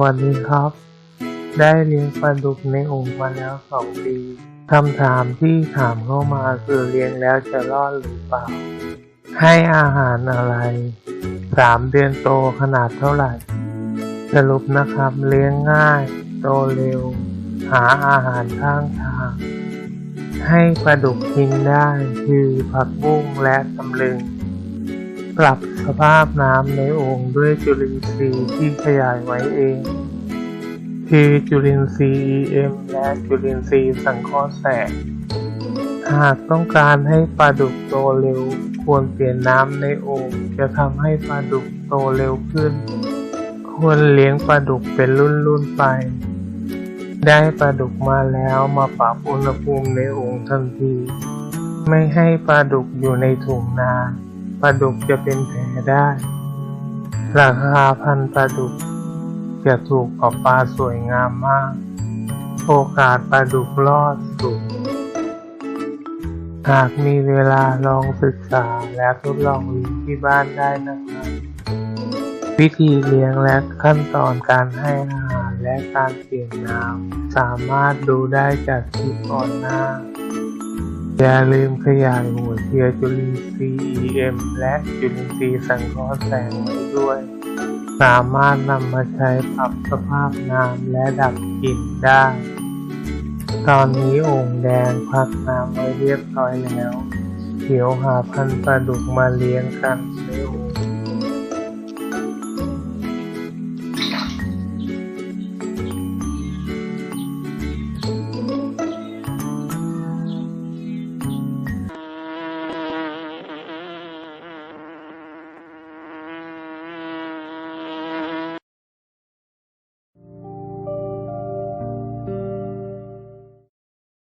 วัสดีครับ ได้เลี้ยงปลาดุกในโองค์มาแล้วสองปีคำถามที่ถามเข้ามาคือเลี้ยงแล้วจะรอดหรือเปล่า ให้อาหารอะไรสามเดือนโตขนาดเท่าไหร่ สรุปนะครับเลี้ยงง่าย โตเร็ว หาอาหารข้างทาง ให้ปลาดุกกินได้คือผักบุ้งและตำลึง ปรับสภาพน้ำในโอ่งด้วยจุลินทรีย์ที่ขยายไว้เอง คือจุลินทรีย์ EM และจุลินทรีย์สังเคราะห์แสง หากต้องการให้ปลาดุกโตเร็ว ควรเปลี่ยนน้ำในโอ่งจะทำให้ปลาดุกโตเร็วขึ้น ควรเลี้ยงปลาดุกเป็นรุ่นๆไป ได้ปลาดุกมาแล้วมาปรับอุณหภูมิในโอ่งทันที ไม่ให้ปลาดุกอยู่ในถุงนาน ลาดุกจะเป็นแผลได้ ราคาพันปลาดุกจะถูกกว่าปลาสวยงามมาก โอกาสปลาดุกรอดสูง หากมีเวลาลองศึกษาและทดลองเลี้ยงที่บ้านได้นะครับวิธีเลี้ยงและขั้นตอนการให้อาหารและการเปลี่ยนน้ำสามารถดูได้จากคลิปก่อนหน้า อย่าลืมขยายหัวเชื้อจุลินทรีย์ EM และจุลินทรีย์สังเคราะห์แสงไว้ด้วย สามารถนำมาใช้ปรับสภาพน้ำและดับกลิ่นได้ ตอนนี้โอ่งแดงพักน้ำไว้เรียบร้อยแล้ว เดี๋ยวหาพันธุ์ปลาดุกมาเลี้ยงกันในโอ่ง